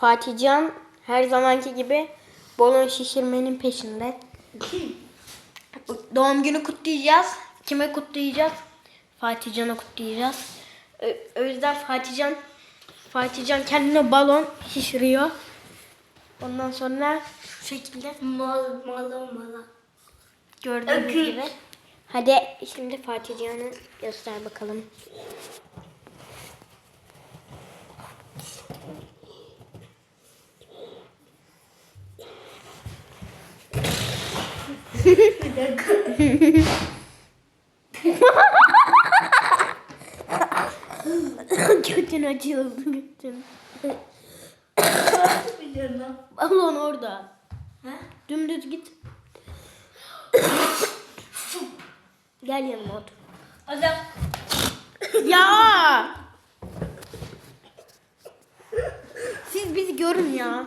Fatihcan her zamanki gibi balon şişirmenin peşinde. Doğum günü kutlayacağız. Kime kutlayacağız? Fatihcan'a kutlayacağız. Ö- O yüzden Fatihcan Fatihcan kendine balon şişiriyor. Ondan sonra şu şekilde Mal mala mala. gördüğünüz Öpün. gibi. Hadi şimdi Fatihcan'ı göster bakalım. Götün acıyor götün. Balon orada. Ha? Dümdüz git. Gel yanıma otur. Adam. Ya! Siz bizi görün ya.